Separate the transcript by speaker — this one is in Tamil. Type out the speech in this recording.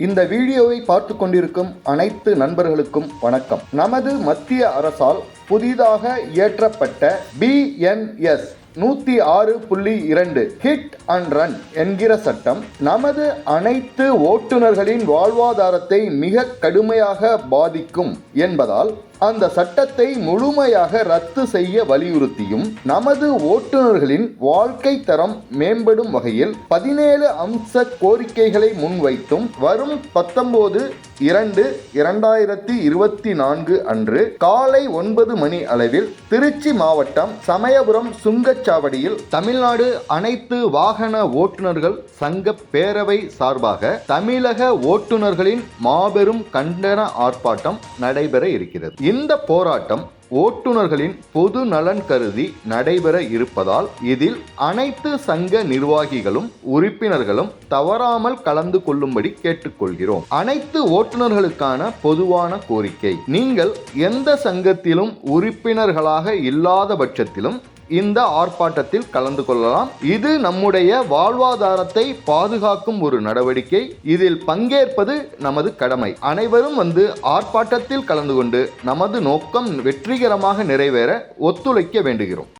Speaker 1: இந்த வீடியோவை பார்த்து கொண்டிருக்கும் அனைத்து நண்பர்களுக்கும் வணக்கம். நமது மத்திய அரசால் புதிதாக இயற்றப்பட்ட பிஎன்எஸ் நூத்தி ஆறு புள்ளி இரண்டு ஹிட் அண்ட் ரன் என்கிற சட்டம் நமது அனைத்து ஓட்டுநர்களின் வாழ்வாதாரத்தை மிக கடுமையாக பாதிக்கும் என்பதால் அந்த சட்டத்தை முழுமையாக ரத்து செய்ய வலியுறுத்தியும் நமது ஓட்டுநர்களின் வாழ்க்கை தரம் மேம்படும் வகையில் பதினேழு அம்ச கோரிக்கைகளை முன்வைத்தும் வரும் பத்தொன்பது இரண்டு இரண்டாயிரத்தி இருபத்தி நான்கு அன்று காலை ஒன்பது மணி அளவில் திருச்சி மாவட்டம் சமயபுரம் சுங்கச்சாவடியில் தமிழ்நாடு அனைத்து வாகன ஓட்டுநர்கள் சங்க பேரவை சார்பாக தமிழக ஓட்டுநர்களின் மாபெரும் கண்டன ஆர்ப்பாட்டம் நடைபெற இருக்கிறது. இந்த போராட்டம் ஓட்டுநர்களின் பொது நலன் கருதி நடைபெற இருப்பதால் இதில் அனைத்து சங்க நிர்வாகிகளும் உறுப்பினர்களும் தவறாமல் கலந்து கொள்ளும்படி கேட்டுக்கொள்கிறோம். அனைத்து ஓட்டுநர்களுக்கான பொதுவான கோரிக்கை. நீங்கள் எந்த சங்கத்திலும் உறுப்பினர்களாக இல்லாத பட்சத்திலும் இந்த ஆர்ப்பாட்டத்தில் கலந்து கொள்ளலாம். இது நம்முடைய வாழ்வாதாரத்தை பாதுகாக்கும் ஒரு நடவடிக்கை. இதில் பங்கேற்பது நமது கடமை. அனைவரும் வந்து ஆர்ப்பாட்டத்தில் கலந்து கொண்டு நமது நோக்கம் வெற்றிகரமாக நிறைவேற ஒத்துழைக்க வேண்டுகிறோம்.